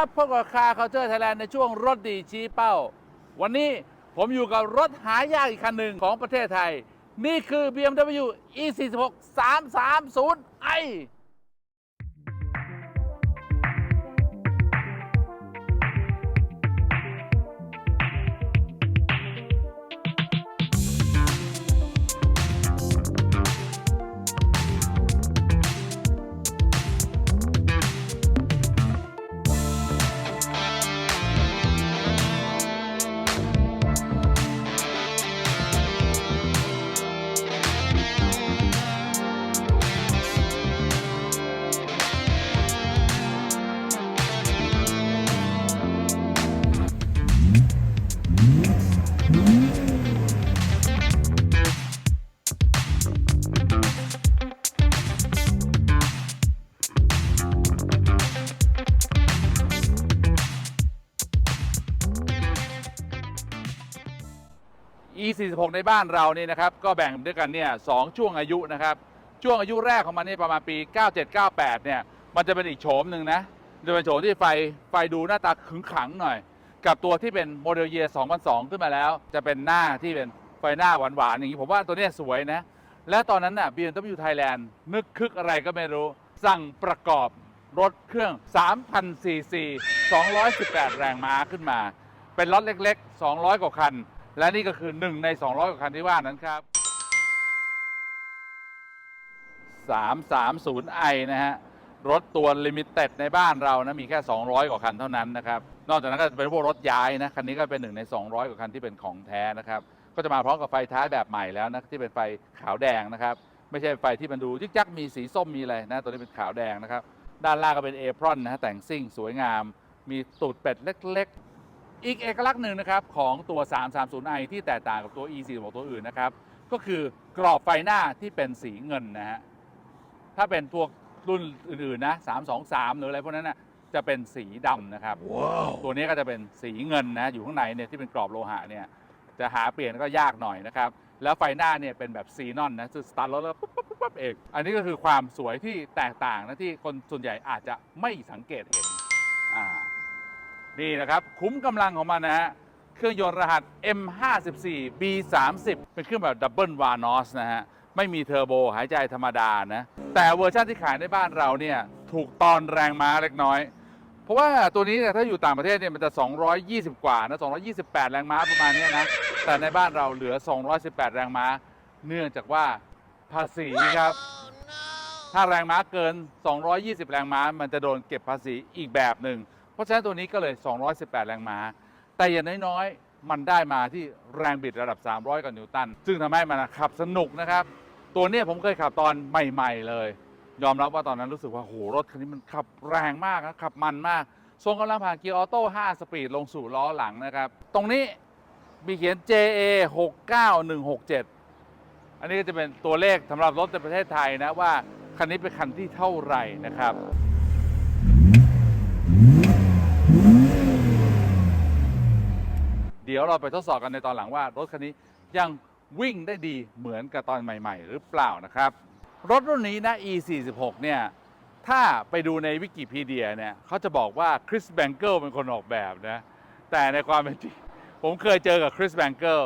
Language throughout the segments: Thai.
ครับพบกับคาเคาน์เตอร์ไทยแลนด์ในช่วงรถดีชี้เป้า วันนี้ผมอยู่กับรถหายากอีกคันหนึ่งของประเทศไทย นี่คือ BMW E46 330i 46 ในบ้านเรานี่นะครับ ก็แบ่งด้วยกันเนี่ยสองช่วงอายุนะครับ ช่วงอายุแรกของมันนี่ประมาณปี 97-98 เนี่ย มันจะเป็นอีกโฉมหนึ่งนะ จะเป็นโฉมที่ไฟไฟดูหน้าตาขึงขังหน่อย กับตัวที่เป็นโมเดลเยีย2002 ขึ้นมาแล้ว จะเป็นหน้าที่เป็นไฟหน้าหวานๆอย่างนี้ ผมว่าตัวนี้สวยนะ และตอนนั้นน่ะ BMW Thailand นึกคึกอะไรก็ไม่รู้ สั่งประกอบรถเครื่อง 3,000ซีซี218 แรงม้าขึ้นมา เป็นรถเล็ก ๆ 200 กว่าคัน และนี่ก็คือหนึ่งใน 200กว่าคันที่ว่านั้นครับ 330i นะฮะ รถตัวลิมิเต็ดในบ้านเรานะ มีแค่ 200 กว่าคันเท่านั้นนะครับ นอกจากนั้นก็จะเป็นพวกรถย้ายนะ คันนี้ก็เป็นหนึ่งใน 200 กว่าคันที่เป็นของแท้นะครับ ก็จะมาพร้อมกับไฟท้ายแบบใหม่แล้วนะที่เป็นไฟขาวแดงนะครับ ไม่ใช่ไฟที่มันดูยิกยักมีสีส้มมีอะไรนะตัวนี้เป็นขาวแดงนะครับด้านล่างก็เป็นเอพรอนนะฮะแต่งซิ่งสวยงาม มีตูดเป็ดเล็ก ๆ อีกเอกลักษณ์หนึ่งนะครับของตัว 330i ที่แตกต่างกับตัว e46 ตัวอื่นนะครับ ก็คือกรอบไฟหน้าที่เป็นสีเงินนะฮะ ถ้าเป็นตัวรุ่นอื่นๆนะ 323 หรืออะไรพวกนั้นนะจะเป็นสีดำนะครับตัวนี้ก็จะเป็นสีเงินนะอยู่ข้างในเนี่ยที่เป็นกรอบโลหะเนี่ยจะหาเปลี่ยนก็ยากหน่อยนะครับ แล้วไฟหน้าเนี่ยเป็นแบบซีนอนนะคือสตาร์ทรถแล้วปุ๊บปุ๊บปุ๊บปุ๊บเอง อันนี้ก็คือความสวยที่แตกต่างนะที่คนส่วนใหญ่อาจจะไม่สังเกตเห็นอ่า นี่นะครับ คุ้มกำลังของมันนะฮะ เครื่องยนต์รหัส M54 B30 เป็นเครื่องแบบดับเบิลวานอสนะฮะ ไม่มีเทอร์โบหายใจธรรมดานะ แต่เวอร์ชันที่ขายในบ้านเราเนี่ย ถูกตอนแรงม้าเล็กน้อย เพราะว่าตัวนี้เนี่ยถ้าอยู่ต่างประเทศเนี่ยมันจะ 220 กว่านะ 228 แรงม้าประมาณนี้นะ แต่ในบ้านเราเหลือ 218 แรงม้า เนื่องจากว่าภาษีครับถ้าแรงม้าเกิน 220 แรงม้า มันจะโดนเก็บภาษีอีกแบบหนึ่ง ราะฉะนั้นตัวนี้ก็เลย 218 แรงม้า แต่อย่างน้อยๆ มันได้มาที่แรงบิดระดับ 300กว่านิวตัน ซึ่งทำให้มันขับสนุกนะครับ ตัวนี้ผมเคยขับตอนใหม่ ๆ เลย ยอมรับว่าตอนนั้นรู้สึกว่าโหรถคันนี้มันขับแรงมากนะขับมันมาก ทรงกำลังผ่านเกียร์ออโต้ 5 สปีดลงสู่ล้อหลังนะครับ ตรงนี้มีเขียน JA 69167 อันนี้ก็จะเป็นตัวเลขสำหรับรถในประเทศไทยนะว่าคันนี้เป็นคันที่เท่าไหร่นะครับ เดี๋ยวเราไปทดสอบกันในตอนหลังว่ารถคันนี้ยังวิ่งได้ดีเหมือนกับตอนใหม่ ๆ หรือเปล่านะครับ รถรุ่นนี้นะ E46 เนี่ยถ้าไปดูในวิกิพีเดียเนี่ยเขาจะบอกว่าคริสแบงเกิลเป็นคนออกแบบนะแต่ในความเป็นจริงผมเคยเจอกับคริสแบงเกิล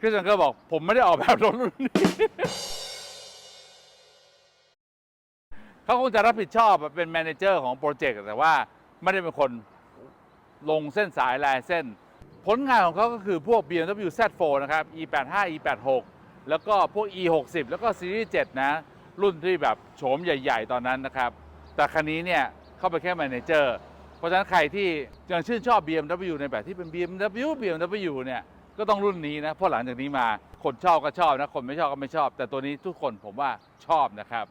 คริสแบงเกิลบอกผมไม่ได้ออกแบบรถรุ่นนี้เขาคงจะรับผิดชอบเป็นแมเนเจอร์ของโปรเจกต์แต่ว่าไม่ได้เป็นคนลงเส้นสายลายเส้น ผลงานของเขาก็คือพวก BMW Z4 นะครับ E85 E86 แล้วก็พวก E60 แล้วก็ซีรีส์7นะ รุ่นที่แบบโฉมใหญ่ๆ ตอนนั้นนะครับ แต่คันนี้เนี่ยเข้าไปแค่แมเนเจอร์เพราะฉะนั้นใครที่ยังชื่นชอบ BMW ในแบบที่เป็น BMW BMW เนี่ยก็ต้องรุ่นนี้นะ เพราะหลังจากนี้มาคนชอบก็ชอบนะ คนไม่ชอบก็ไม่ชอบ แต่ตัวนี้ทุกคนผมว่าชอบนะครับ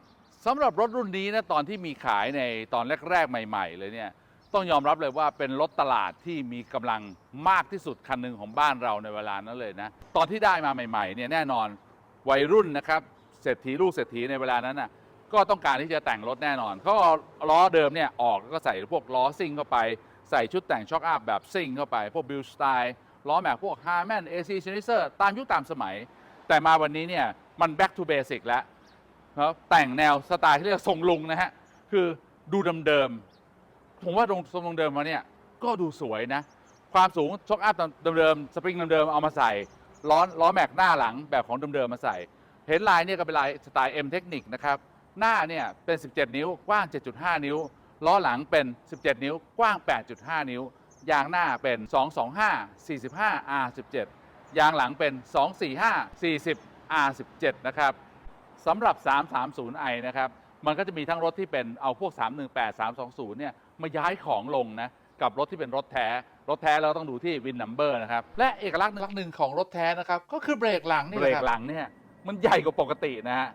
สำหรับรถรุ่นนี้นะตอนที่มีขายในตอนแรก ๆ ใหม่ ๆ เลยเนี่ย ต้องยอมรับเลยว่าเป็นรถตลาดที่มีกำลังมากที่สุดคันหนึ่งของบ้านเราในเวลานั้นเลยนะ ตอนที่ได้มาใหม่ๆเนี่ยแน่นอนวัยรุ่นนะครับเศรษฐีลูกเศรษฐีในเวลานั้นน่ะก็ต้องการที่จะแต่งรถแน่นอนเขาเอาล้อเดิมเนี่ยออกแล้วก็ใส่พวกล้อซิ่งเข้าไป ใส่ชุดแต่งช็อคอัพแบบซิ่งเข้าไป พวกบิลสไตล์ล้อแม็กพวกฮาร์แมนเอซีชนิเซอร์ตามยุคตามสมัย แต่มาวันนี้เนี่ยมัน back to basic แล้วครับแต่งแนวสไตล์ที่เรียกทรงลุงนะฮะ คือดูเดิมๆ ผมว่าตรงทรงเดิมมาเนี่ยก็ดูสวยนะ ความสูงช็อคอัพเดิมๆสปริงเดิมๆเอามาใส่ล้อล้อแม็กหน้าหลังแบบของเดิมๆมาใส่ เห็นลายเนี่ยก็เป็นลายสไตล์ M เทคนิคนะครับหน้าเนี่ยเป็น 17 นิ้วกว้าง 7.5 นิ้ว ล้อหลังเป็น 17 นิ้วกว้าง 8.5 นิ้ว ยางหน้าเป็น 225 45 R17 ยางหลังเป็น 245 40 R17 นะครับสำหรับ 330i นะครับ มันก็จะมีทั้งรถที่เป็นเอาพวก 318 320 เนี่ยมาย้ายของลงนะกับรถที่เป็นรถแท้ รถแท้เราต้องดูที่วินนัมเบอร์นะครับ และเอกลักษณ์หนึ่งของรถแท้นะครับ ก็คือเบรกหลังนี่เบรกหลังเนี่ยมันใหญ่กว่าปกตินะฮะ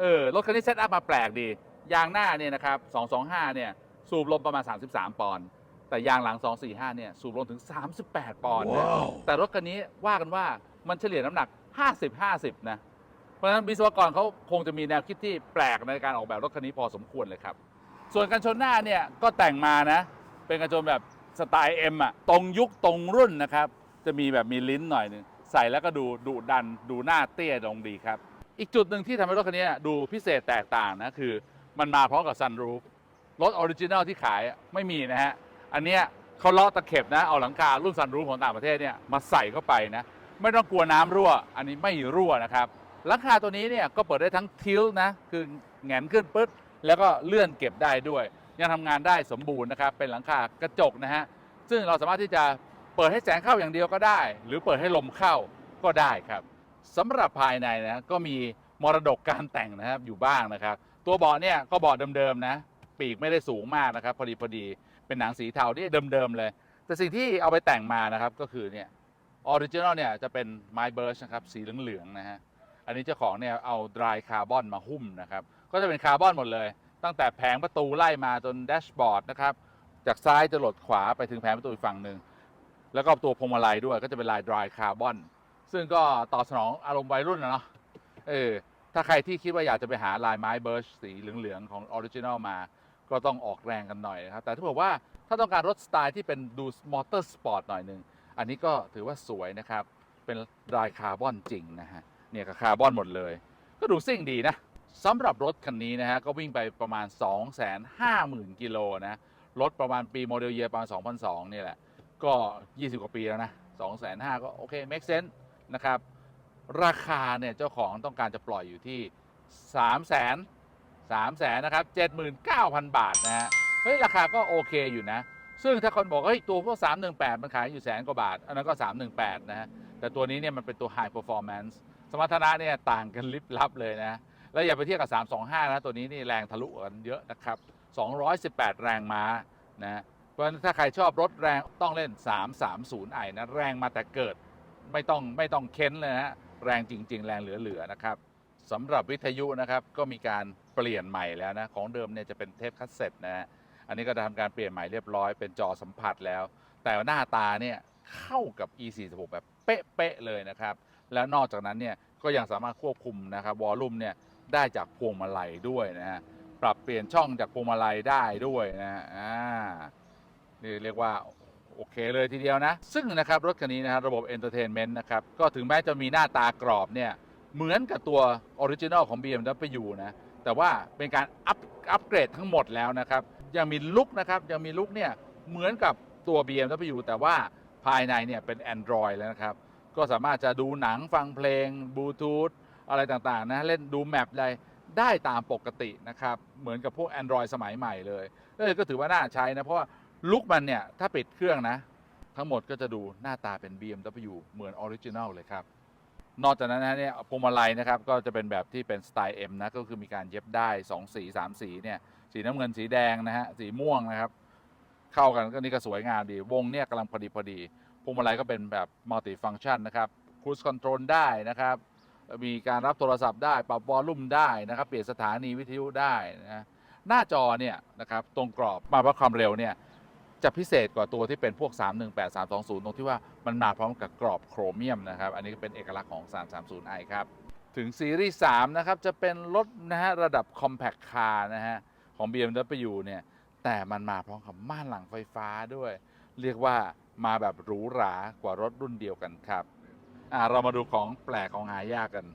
เออรถคันนี้เซตอัพมาแปลกดี ยางหน้าเนี่ยนะครับ225 เนี่ยสูบลมประมาณ 33 ปอนด์แต่ยางหลัง 245 เนี่ยสูบลมถึง 38 ปอนด์นะแต่รถคันนี้ว่ากันว่ามันเฉลี่ยน้ำหนัก 50-50 นะ เพราะฉะนั้นวิศวกรเขาคงจะมีแนวคิดที่แปลกในการออกแบบรถคันนี้พอสมควรเลยครับ ส่วนกันชนหน้าเนี่ยก็แต่งมานะ เป็นกันชนแบบสไตล์ M อะตรงยุคตรงรุ่นนะครับ จะมีแบบมีลิ้นหน่อยหนึงใส่แล้วก็ดูดุดันดูหน้าเตี้ยลงดีครับ อีกจุดหนึ่งที่ทำให้รถคันนี้ดูพิเศษแตกต่างนะคือมันมาพร้อมกับซันรูฟรถออริจินัลที่ขายอะไม่มีนะฮะอันเนี้ยเขาเลาะตะเข็บนะเอาหลังคารุ่นซันรูฟของต่างประเทศเนี่ยมาใส่เข้าไปนะ ไม่ต้องกลัวน้ำรั่ว อันนี้ไม่รั่วนะครับ หลังคาตัวนี้เนี่ยก็เปิดได้ทั้งทิลนะคือแหงนขึ้นปึ๊ดแล้วก็เลื่อนเก็บได้ด้วย ยังทำงานได้สมบูรณ์นะครับเป็นหลังคากระจกนะฮะซึ่งเราสามารถที่จะเปิดให้แสงเข้าอย่างเดียวก็ได้ หรือเปิดให้ลมเข้าก็ได้ครับสำหรับภายในนะก็มีมรดกการแต่งนะครับอยู่บ้างนะครับ ตัวเบาะเนี่ยก็เบาะเดิมๆนะ ปีกไม่ได้สูงมากนะครับ พอดีพอดีเป็นหนังสีเทาที่เดิมๆเลย แต่สิ่งที่เอาไปแต่งมานะครับก็คือเนี่ยออริจินอลเนี่ยจะเป็นไม้เบิร์ชนะครับสีเหลืองๆนะฮะ อันนี้เจ้าของเนี่ยเอาดรายคาร์บอนมาหุ้มนะครับ ก็จะเป็นคาร์บอนหมดเลย ตั้งแต่แผงประตูไล่มาจนแดชบอร์ดนะครับ จากซ้ายจะหลดขวาไปถึงแผงประตูอีกฝั่งหนึ่ง แล้วก็ตัวพวงมาลัยด้วยก็จะเป็นลายดรายคาร์บอน ซึ่งก็ตอบสนองอารมณ์วัยรุ่นนะเนาะ เออ ถ้าใครที่คิดว่าอยากจะไปหาลายไม้เบิร์ชสีเหลืองๆของออริจินอลมา ก็ต้องออกแรงกันหน่อยนะครับ แต่ถ้าบอกว่าถ้าต้องการรถสไตล์ที่เป็นดูมอเตอร์สปอร์ตหน่อยหนึ่ง อันนี้ก็ถือว่าสวยนะครับ เป็นดรายคาร์บอนจริงนะฮะ เนี่ยก็คาร์บอนหมดเลย ก็ดูซิ่งดีนะสำหรับรถคันนี้นะฮะก็วิ่งไปประมาณ 250,000 กิโลนะรถประมาณปีโมเดลเยียประมาณ 2002 นี่แหละ ก็ 20 กว่าปีแล้วนะ2 5 0 0 0 ก็โอเค make sense นะครับ ราคาเนี่ยเจ้าของต้องการจะปล่อยอยู่ที่3 0 0 0 0 3 0 0 0 0นะครับ 79,000 บาทนะฮะ เฮ้ย ราคาก็โอเคอยู่นะ ซึ่งถ้าคนบอกเฮ้ย ตัวพวก 318 มันขายอยู่แสนกว่าบาท อันนั้นก็ 318 นะฮะ แต่ตัวนี้เนี่ยมันเป็นตัว high performance สมรรถนะเนี่ยต่างกันลิบลับเลยนะ แล้วอย่าไปเทียบกับ 325 นะ ตัวนี้นี่แรงทะลุกันเยอะนะครับ 218 แรงม้านะเพราะฉะนั้นถ้าใครชอบรถแรงต้องเล่น 330i นะ แรงมาแต่เกิดไม่ต้องไม่ต้องเค้นเลยนะแรงจริง ๆ แรงเหลือๆนะครับสำหรับวิทยุนะครับก็มีการเปลี่ยนใหม่แล้วนะ ของเดิมเนี่ยจะเป็นเทปคัสเซ็ตนะฮะอันนี้ก็ทำการเปลี่ยนใหม่เรียบร้อยเป็นจอสัมผัสแล้ว แต่หน้าตาเนี่ยเข้ากับ e46 แบบเป๊ะๆเลยนะครับ แล้วนอกจากนั้นเนี่ยก็ยังสามารถควบคุมนะครับวอลลุ่มเนี่ยได้จากพวงมาลัยด้วยนะฮะปรับเปลี่ยนช่องจากพวงมาลัยได้ด้วยนะฮะอ่านี่เรียกว่าโอเคเลยทีเดียวนะ ซึ่งนะครับรถคันนี้นะครับระบบ Entertainment นต์นะครับก็ถึงแม้จะมีหน้าตากรอบเนี่ยเหมือนกับตัวออริจินอลของ BMW นะแต่ว่าเป็นการอัพอัปเกรดทั้งหมดแล้วนะครับยังมีลุกนะครับยังมีลุกเนี่ยเหมือนกับตัว BMW แต่ว่าภายในเนี่ยเป็น Android แล้วนะครับ ก็สามารถจะดูหนังฟังเพลงบลูทูธอะไรต่างๆนะเล่นดูแมปอะไรได้ตามปกตินะครับ เหมือนกับพวก Android สมัยใหม่เลยเออก็ถือว่าน่าใช้นะ เพราะว่าลุกมันเนี่ย ถ้าปิดเครื่องนะ ทั้งหมดก็จะดูหน้าตาเป็น BMW เหมือนออริจินัลเลยครับ นอกจากนั้นนะเนี่ยพวงมาลัยนะครับ ก็จะเป็นแบบที่เป็นสไตล์ M นะ ก็คือมีการเย็บได้ 2 สี 3 สีเนี่ย สีน้ำเงินสีแดงนะฮะ สีม่วงนะครับ เข้ากันก็นี่ก็สวยงามดี วงเนี่ยกำลังพอดีพอดี วงมาลัยก็เป็นแบบมัลติฟัง c t ชันนะครับค i ู e คอนโทรลได้นะครับ มีการรับโทรศัพท์ได้ ปรับวอลลุ่มได้นะครับ เปลี่ยนสถานีวิทยุได้นะหน้าจอเนี่ยนะครับตรงกรอบมาเพราะความเร็วเนี่ยจะพิเศษกว่าตัวที่เป็นพวก 318 320 ตรงที่ว่ามันมาพร้อมกับกรอบโครเมียมนะครับ อันนี้ก็เป็นเอกลักษณ์ของ 330i ครับ ถึงซีรีส์ 3 นะครับ จะเป็นรถนะฮะระดับ Compact Car นะฮะของ BMW เนี่ยแต่มันมาพร้อมกับม่านหลังไฟฟ้าด้วย เรียกว่า มาแบบหรูหรากว่ารถรุ่นเดียวกันครับอ่าเรามาดูของแปลกของหายากกัน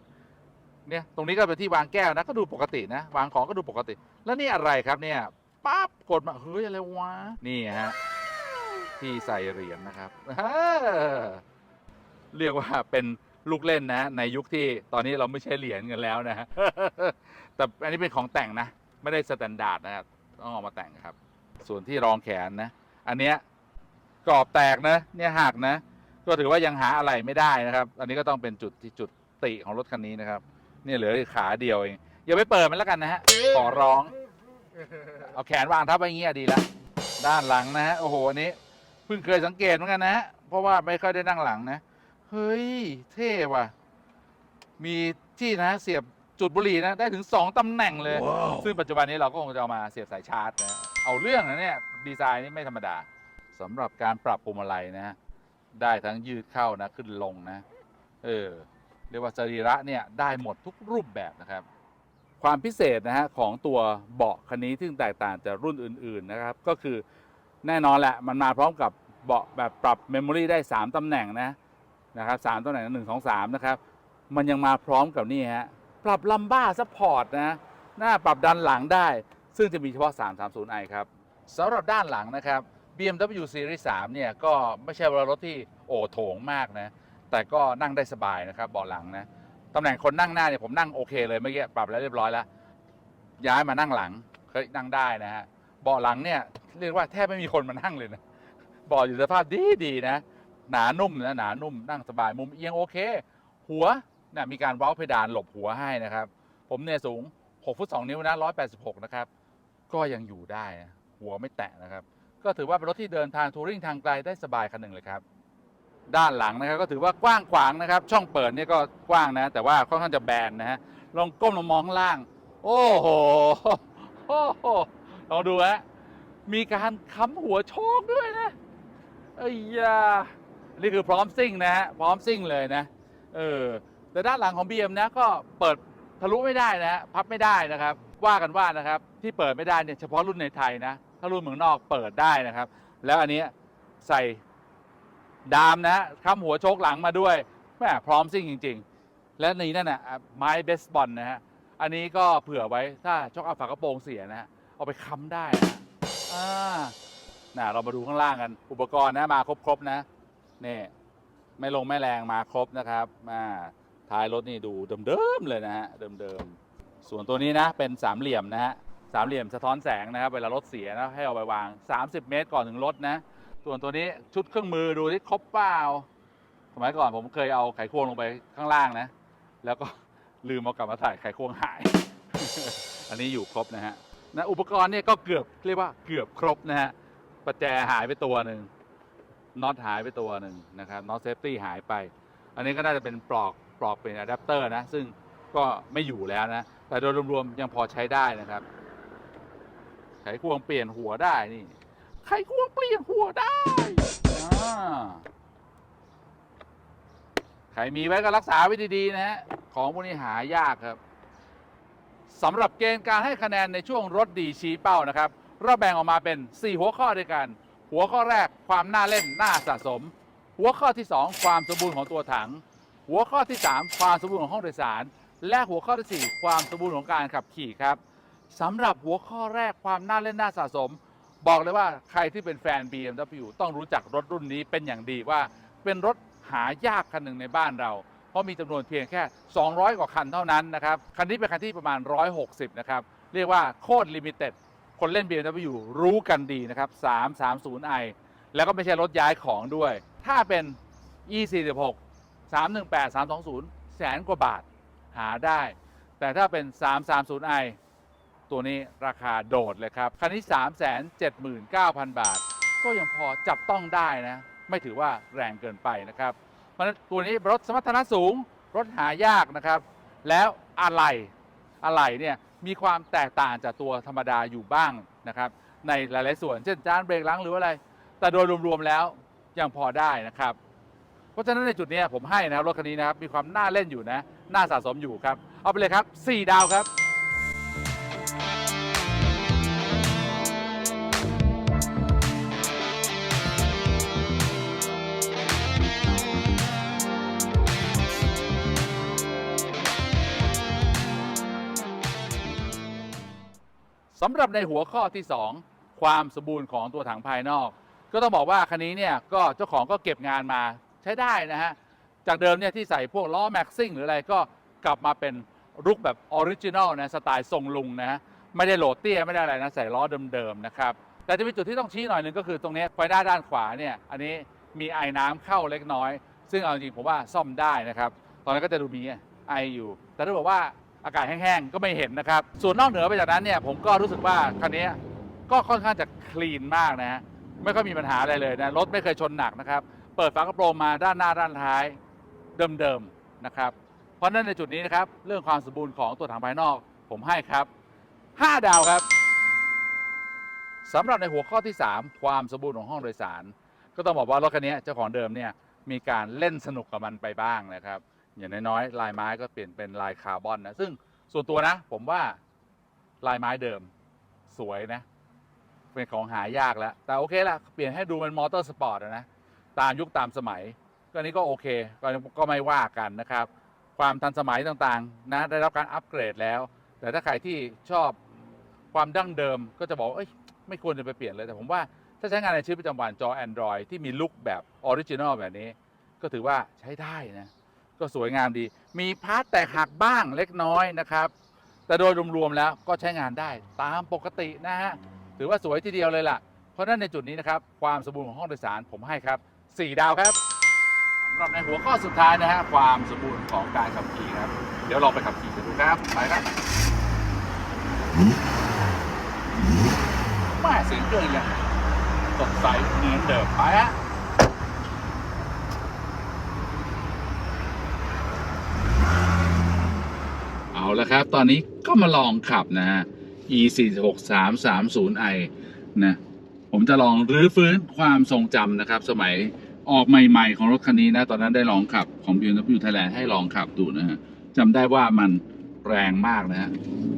เนี่ยตรงนี้ก็เป็นที่วางแก้วนะก็ดูปกตินะ วางของก็ดูปกติ แล้วนี่อะไรครับเนี่ยปั๊บกดมาเฮ้ยอะไรวะนี่ฮะที่ใส่เหรียญนะครับเออเรียกว่าเป็นลูกเล่นนะ ในยุคที่ตอนนี้เราไม่ใช้เหรียญกันแล้วนะฮะแต่อันนี้เป็นของแต่งนะ ไม่ได้สแตนดาร์ดนะครับต้องเอามาแต่งครับ ส่วนที่รองแขนนะ อันเนี้ย กรอบแตกนะเนี่ยหักนะ ก็ถือว่ายังหาอะไรไม่ได้นะครับ อันนี้ก็ต้องเป็นจุดที่จุดติของรถคันนี้นะครับ เนี่ยเหลือขาเดียวเองอย่าไปเปิดมันแล้วกันนะฮะขอร้อง เอาแขนวางทับไว้อย่างเงี้ยดีละด้านหลังนะฮะโอ้โหอันนี้เพิ่งเคยสังเกตเหมือนกันนะฮะเพราะว่าไม่ค่อยได้นั่งหลังนะเฮ้ยเท่ว่ะ มีที่นะเสียบจุดบุหรี่นะได้ถึง 2ตำแหน่งเลย ซึ่งปัจจุบันนี้เราก็คงจะเอามาเสียบสายชาร์จนะเอาเรื่องนะเนี่ยดีไซน์นี่ไม่ธรรมดา สำหรับการปรับพวงมาลัยนะฮะได้ทั้งยืดเข้านะขึ้นลงนะ เออเรียกว่าสรีระเนี่ยได้หมดทุกรูปแบบนะครับ ความพิเศษนะฮะของตัวเบาะคันนี้ซึ่งแตกต่างจากรุ่นอื่น ๆนะครับ ก็คือแน่นอนแหละมันมาพร้อมกับเบาะแบบปรับเมมโมรีได้ 3ตำแหน่งนะนะครับสามตำแหน่งหนึ่งสองสามนะครับ มันยังมาพร้อมกับนี่ฮะปรับลัมบ้าซัพพอร์ตนะหน้าปรับดันหลังได้ ซึ่งจะมีเฉพาะ 330i ครับสำหรับด้านหลังนะครับ BMW Series 3เนี่ยก็ไม่ใช่ว่ารถที่โอโถงมากนะ แต่ก็นั่งได้สบายนะครับเบาะหลังนะตำแหน่งคนนั่งหน้าเนี่ยผมนั่งโอเคเลยเมื่อกี้ปรับแล้วเรียบร้อยแล้วย้ายมานั่งหลังเคยนั่งได้นะฮะเบาะหลังเนี่ยเรียกว่าแทบไม่มีคนมานั่งเลยนะเบาะอยู่สภาพดีดีนะ หนานุ่มนะหนานุ่มนั่งสบายมุมเอียงโอเค หัวเนี่ยมีการเว้าเพดานหลบหัวให้นะครับ ผมเนี่ยสูง 6 ฟุต 2 นิ้วนะ 186 นะครับ ก็ยังอยู่ได้นะหัวไม่แตะนะครับ ก็ถือว่าเป็นรถที่เดินทางทัวริงทางไกลได้สบายคันหนึ่งเลยครับ ด้านหลังนะครับก็ถือว่ากว้างขวางนะครับ ช่องเปิดเนี่ยก็กว้างนะ แต่ว่าค่อนข้างจะแบนนะฮะลองก้มลงมองข้างล่าง โอ้โหโอ้โหลองดูฮะมีการค้ำหัวโชคด้วยนะเอ้ยานี่คือพร้อมซิ่งนะฮะพร้อมซิ่งเลยนะเออแต่ด้านหลังของ BM นะก็เปิดทะลุไม่ได้นะฮะพับไม่ได้นะครับ ว่ากันว่านะครับ ที่เปิดไม่ได้เนี่ยเฉพาะรุ่นในไทยนะ ถ้ารุ่นเมืองนอกเปิดได้นะครับ แล้วอันนี้ใส่ดามนะค้ำหัวโชคหลังมาด้วยแม่พร้อมซิ่งจริง ๆ และนี่นั่นน่ะไม้เบสบอลนะฮะอันนี้ก็เผื่อไว้ถ้าช็อคอัพฝากระโปรงเสียนะฮะเอาไปค้ำได้นะอ่าน่ะเรามาดูข้างล่างกัน อุปกรณ์นะมาครบๆนะนี่ไม่ลงไม่แรงมาครบนะครับมาท้ายรถนี่ดูเดิมๆเลยนะฮะเดิมๆส่วนตัวนี้นะเป็นสามเหลี่ยมนะฮะ สามเหลี่ยมสะท้อนแสงนะครับ เวลารถเสียนะให้เอาไปวาง 30 เมตรก่อนถึงรถนะ ส่วนตัวนี้ชุดเครื่องมือดูที่ครบเปล่าสมัยก่อนผมเคยเอาไขควงลงไปข้างล่างนะ แล้วก็ลืมเอากลับมาถ่ายไขควงหาย อันนี้อยู่ครบนะฮะนะอุปกรณ์เนี่ยก็เกือบเรียกว่าเกือบครบนะฮะประแจหายไปตัวหนึ่งน็อตหายไปตัวหนึ่งนะครับน็อตเซฟตี้หายไป อันนี้ก็น่าจะเป็นปลอกปลอกเป็นอะแดปเตอร์นะ ซึ่งก็ไม่อยู่แล้วนะ แต่โดยรวมๆยังพอใช้ได้นะครับ ไขควงเปลี่ยนหัวได้นี่ ไขควงเปลี่ยนหัวได้อ่าใครมีไว้ก็รักษาไว้ดีๆนะฮะ ของพวกนี้หายากครับสำหรับเกณฑ์การให้คะแนนในช่วงรถดีชี้เป้านะครับ เราแบ่งออกมาเป็น 4 หัวข้อด้วยกัน หัวข้อแรกความน่าเล่นน่าสะสม หัวข้อที่ 2 ความสมบูรณ์ของตัวถัง หัวข้อที่ 3 ความสมบูรณ์ของห้องโดยสาร และหัวข้อที่ 4 ความสมบูรณ์ของการขับขี่ครับ สำหรับหัวข้อแรกความน่าเล่นน่าสะสม บอกเลยว่าใครที่เป็นแฟน BMW ต้องรู้จักรถรุ่นนี้เป็นอย่างดีว่า เป็นรถหายากคันหนึ่งในบ้านเรา เพราะมีจำนวนเพียงแค่ 200 กว่าคันเท่านั้นนะครับ คันนี้เป็นคันที่ประมาณ 160 นะครับ เรียกว่าโคตรลิมิเต็ดคนเล่น BMW รู้กันดีนะครับ 330i แล้วก็ไม่ใช่รถย้ายของด้วย ถ้าเป็น E46 318 320 แสนกว่าบาทหาได้ แต่ถ้าเป็น 330i ตัวนี้ราคาโดดเลยครับ คันนี้379,000 บาท ก็ยังพอจับต้องได้นะ ไม่ถือว่าแรงเกินไปนะครับ เพราะฉะนั้นตัวนี้รถสมรรถนะสูง รถหายากนะครับ แล้วอะไรอะไรเนี่ยมีความแตกต่างจากตัวธรรมดาอยู่บ้างนะครับ ในหลาย ๆ ส่วน เช่นจานเบรกหลังหรืออะไร แต่โดยรวม ๆ แล้วยังพอได้นะครับ เพราะฉะนั้นในจุดนี้ผมให้นะครับรถคันนี้นะครับมีความน่าเล่นอยู่นะ น่าสะสมอยู่ครับ เอาไปเลยครับ 4 ดาวครับ สำหรับในหัวข้อที่ 2 ความสมบูรณ์ของตัวถังภายนอก ก็ต้องบอกว่าคันนี้เนี่ยก็เจ้าของก็เก็บงานมาใช้ได้นะฮะ จากเดิมเนี่ยที่ใส่พวกล้อแม็กซิ่งหรืออะไรก็กลับมาเป็นรุกแบบออริจินอลนะสไตล์ทรงลุงนะฮะไม่ได้โหลดเตี้ยไม่ได้อะไรนะใส่ล้อเดิมๆนะครับแต่จะมีจุดที่ต้องชี้หน่อยหนึ่งก็คือตรงนี้ไฟหน้าด้านขวาเนี่ยอันนี้มีไอ้น้ำเข้าเล็กน้อย ซึ่งเอาจริงผมว่าซ่อมได้นะครับ ตอนนั้นก็จะดูมีไออยู่ แต่ถ้าบอกว่า อากาศแห้งๆก็ไม่เห็นนะครับ ส่วนนอกเหนือไปจากนั้นเนี่ยผมก็รู้สึกว่าคันนี้ก็ค่อนข้างจะคลีนมากนะฮะไม่ค่อยมีปัญหาอะไรเลยนะรถไม่เคยชนหนักนะครับ เปิดฝากระโปรงมาด้านหน้าด้านท้ายเดิมๆนะครับ เพราะฉะนั้นในจุดนี้นะครับเรื่องความสมบูรณ์ของตัวถังภายนอก ผมให้ครับ 5 ดาวครับสำหรับในหัวข้อที่ 3 ความสมบูรณ์ของห้องโดยสาร ก็ต้องบอกว่ารถคันนี้เจ้าของเดิมเนี่ยมีการเล่นสนุกกับมันไปบ้างนะครับ อย่างน้อยๆลายไม้ก็เปลี่ยนเป็นลายคาร์บอนนะซึ่งส่วนตัวนะ ผมว่าลายไม้เดิมสวยนะ เป็นของหายากแล้ว แต่โอเคละเปลี่ยนให้ดูเป็นมอเตอร์สปอร์ตนะ ตามยุคตามสมัย ก็อันนี้ก็โอเคก็ก็ไม่ว่ากันนะครับ ความทันสมัยต่างๆนะได้รับการอัปเกรดแล้ว แต่ถ้าใครที่ชอบความดั้งเดิมก็จะบอกเอ้ยไม่ควรจะไปเปลี่ยนเลยแต่ผมว่าถ้าใช้งานในชีวิตประจำวันจอ Android ที่มีลุคแบบออริจินอลแบบนี้ ก็ถือว่าใช้ได้นะ ก็สวยงามดี มีพาร์ทแตกหักบ้างเล็กน้อยนะครับ แต่โดยรวมๆแล้วก็ใช้งานได้ตามปกทีนะฮะถือว่าสวยทีเดียวเลยล่ะ เพราะฉะนั้นในจุดนี้นะครับ ความสมบูรณ์ของห้องโดยสารผมให้ครับ 4 ดาวครับสำหรับในหัวข้อสุดท้ายนะฮะความสมบูรณ์ของการขับขี่ครับ เดี๋ยวเราไปขับขี่กันดูครับไปครับแม่เสียงเครื่องยังสดใสเหมือนเดิมไปฮะ เอาละครับ ตอนนี้ก็มาลองขับนะฮะ e 4 6 3 3 0 i นะผมจะลองรื้อฟื้นความทรงจำนะครับ สมัยออกใหม่ๆ ของรถคันนี้นะ ตอนนั้นได้ลองขับของ BMW Thailand ให้ลองขับดูนะฮะจำได้ว่ามันแรงมากนะฮะ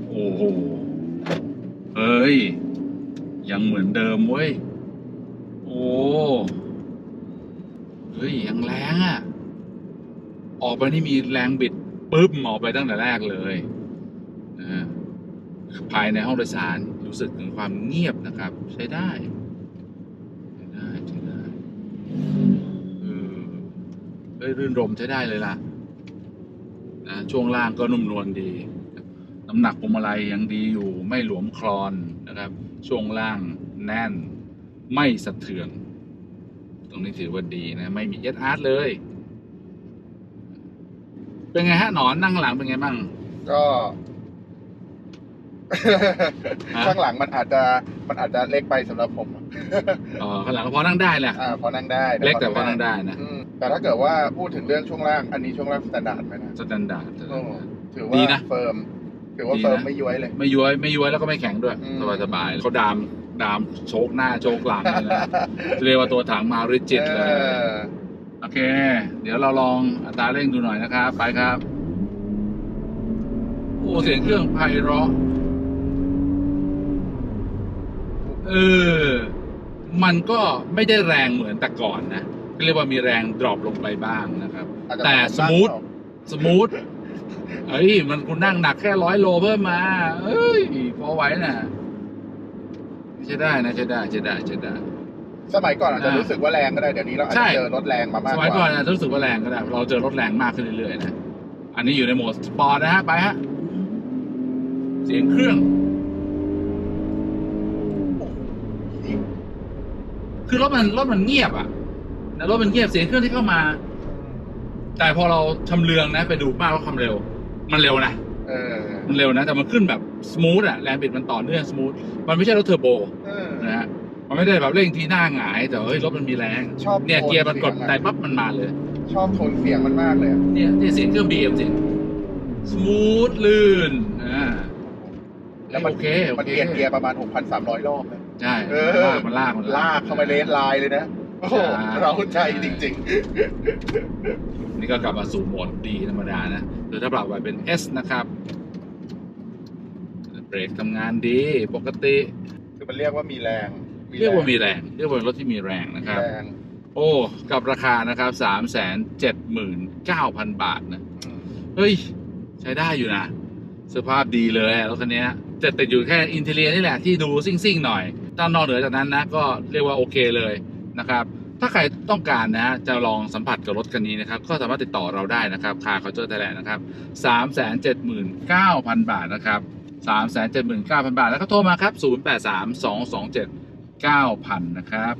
โอ้โหเฮ้ย ยังเหมือนเดิมเว้ย โอ้เฮ้ย ยังแรงอะ่ะ ออกไปนี่มีแรงบิดปึ๊บออกไปตั้งแต่แรกเลย ภายในห้องโดยสารรู้สึกถึงความเงียบนะครับ ใช้ได้ใช้ได้ใช้ได้เออเอ้ยรื่นรมใช้ได้เลยล่ะนะช่วงล่างก็นุ่มนวลดี น้ำหนักพวงมาลัยยังดีอยู่ไม่หลวมคลอนนะครับ ช่วงล่างแน่นไม่สะเทือน ตรงนี้ถือว่าดีนะ ไม่มีเย็ดอาร์ตเลย เป็นไงฮะหนอนนั่งหลังเป็นไงบ้างก็ ข้างหลังมันอาจจะมันอาจจะเล็กไปสำหรับผมเออข้างหลังก็พอนั่งได้แหละอ่าพอนั่งได้ เล็กแต่พอนั่งได้นะอืมแต่ถ้าเกิดว่าพูดถึงเรื่องช่วงล่างอันนี้ช่วงล่างสแตนดาร์ดไหมนะสแตนดาร์ดโอ้ถือดีว่านะเฟิร์มถือว่าดีนะเฟิร์มไม่ย้วยเลย ไม่ย้วยไม่ย้วยแล้วก็ไม่แข็งด้วยอืมสบายสบายๆเขาดามดามโชกหน้าโชกหลังเลยนะเรียกว่าตัวถังมาริจิตเลยออโอเค เดี๋ยวเราลองอัตราเร่งดูหน่อยนะครับ ไปครับ โอ้เสียงเครื่องไพเราะ เออ มันก็ไม่ได้แรงเหมือนแต่ก่อนนะก็เรียกว่ามีแรงดรอปลงไปบ้างนะครับ อาจจะแต่สมูท สมูทเอ้ย มันคุณนั่งหนักแค่ร้อยโลเพิ่มมา เอ้ย พอไหวน่ะใช่ได้นะใช่ได้ใช่ได้ใช่ได้ สมัยก่อนอาจจะอ่ารู้รู้สึกว่าแรงก็ได้ เดี๋ยวนี้เราอาจใช่ จะเจอรถแรงมามากสกมัยก่อนว่าอาจจะรู้สึกว่าแรงก็ได้ เราเจอรถแรงมากขึ้นเรื่อยๆนะ อันนี้อยู่ในโหมดสปอร์ตนะฮะ ไปฮะ เสียงเครื่อง คือรถมันรถมันเงียบอะนะรถมันเงียบเสียงเครื่องที่เข้ามา แต่พอเราชำเลืองนะ ไปดูมากว่าความเร็ว มันเร็วนะเออมันเร็วนะ แต่มันขึ้นแบบสมูทอะแรงบิดมันต่อเนื่องสมูทมันไม่ใช่รถเทอร์โบเออ นะฮะมันไม่ได้แบบเร่งทีหน้าหงาย แต่เฮ้ยรถมันมีแรงชอบเนี่ยโทนเกียร์มันกดเสียงอะได้ปั๊บมันมาเลย ชอบโทนเสียงมันมากเลยอะเนี่ยเนี่ยเสียงเครื่องบีเอ็มเสียงสมูทลื่นอ่า แล้วมันโอเคโอมันเคเปลี่ยนเกียร์ประมาณ 6,300 รอบเลยใช่เออ มันลากมันลากมันลากเข้าไปเลนไลน์เลยนะ โอ้โหใช่ เราใจจริง นี่ก็กลับมาสู่โหมดดีธรรมดานะหรือถ้าปรับไว้เป็น S นะครับเบรกทำงานดีปกติ ๆ คือมันเรียกว่ามีแรงเรียกว่ามีแรง เรียกว่ารถที่มีแรงนะครับ แรงโอ้กับราคานะครับสามแสนเจ็ดหมื่นเก้าพันบาทนะ อืมเฮ้ย ใช้ได้อยู่นะสภาพดีเลยอะรถคันเนี้ย จะติดอยู่แค่อินเทเลียนี่แหละที่ดูซิ่งๆหน่อยถ้านอกเหนือจากนั้นนะก็เรียกว่าโอเคเลยนะครับถ้าใครต้องการนะฮะจะลองสัมผัสกับรถคันนี้นะครับก็สามารถติดต่อเราได้นะครับคาเขาเจอไทยแลนด์นะครับสามแสนเจ็ดหมื่นเก้าพันบาทนะครับสามแสนเจ็ดหมื่นเก้าพันบาท แล้วก็โทรมาครับศูนย์แปดสามสองสองเจ็ดเก้าพันนะครับ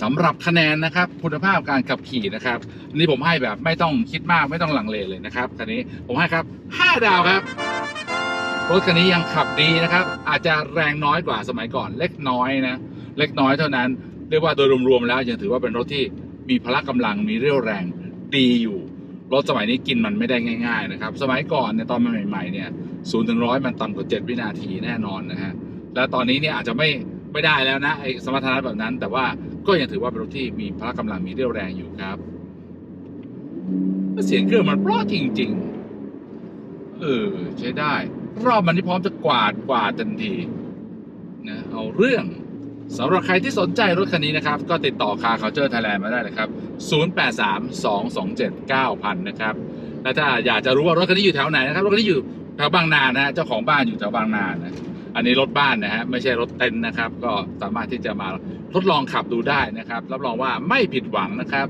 สำหรับคะแนนนะครับคุณภาพการขับขี่นะครับนี่ผมให้แบบไม่ต้องคิดมากไม่ต้องหลังเลเลยนะครับคันนี้ผมให้ครับห้าดาวครับ รถคันนี้ยังขับดีนะครับ อาจจะแรงน้อยกว่าสมัยก่อนเล็กน้อยนะ เล็กน้อยเท่านั้น เรียกว่าโดยรวมๆแล้วยังถือว่าเป็นรถที่มีพละกำลังมีเรี่ยวแรงดีอยู่รถสมัยนี้กินมันไม่ได้ง่าย ๆ นะครับ สมัยก่อนเนี่ยตอนใหม่ๆเนี่ยศูนย์ถึงร้อยมันต่ำกว่าเจ็ดวินาทีแน่นอนนะฮะแล้วตอนนี้เนี่ยอาจจะไม่ไม่ได้แล้วนะไอ้สมรรถนะแบบนั้น แต่ว่าก็ยังถือว่าเป็นรถที่มีพละกำลังมีเรี่ยวแรงอยู่ครับเสียงเครื่องมันเพราะจริง ๆ เออใช้ได้ รอบมันที่พร้อมจะกวาดกวาดทันทีนะเอาเรื่องสำหรับใครที่สนใจรถคันนี้นะครับ ก็ติดต่อคา c า l เ u อร์ไทยแลนด์มาได้เลยครับ 0832279000 นะครับ และถ้าอยากจะรู้ว่ารถคันนี้อยู่แถวไหนนะครับ รถคันนี้อยู่แถวบางนานะฮะเจ้าของบ้านอยู่แถวบางนานะ อันนี้รถบ้านนะฮะ ไม่ใช่รถเต็นท์นะครับ ก็สามารถที่จะมาทดลองขับดูได้นะครับ รับรองว่าไม่ผิดหวังนะครับ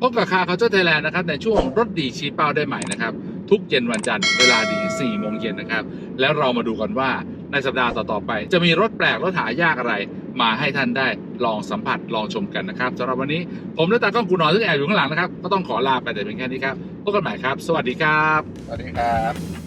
พบกับคา c า l เ u อร์ไทยแลนด์นะครับในช่วงรถดีชี้เป้าได้ใหม่นะครับ ทุกเย็นวันจันทร์เวลาดี4โมงเย็นนะครับ แล้วเรามาดูกันว่าในสัปดาห์ต่อๆไป จะมีรถแปลกรถหายากอะไร มาให้ท่านได้ลองสัมผัสลองชมกันนะครับสำหรับวันนี้ผมและตากล้องกูนอนซึ่งแอบอยู่ข้างหลังนะครับ ก็ต้องขอลาไปแต่เพียงแค่นี้ครับพบกันใหม่ครับ สวัสดีครับ สวัสดีครับ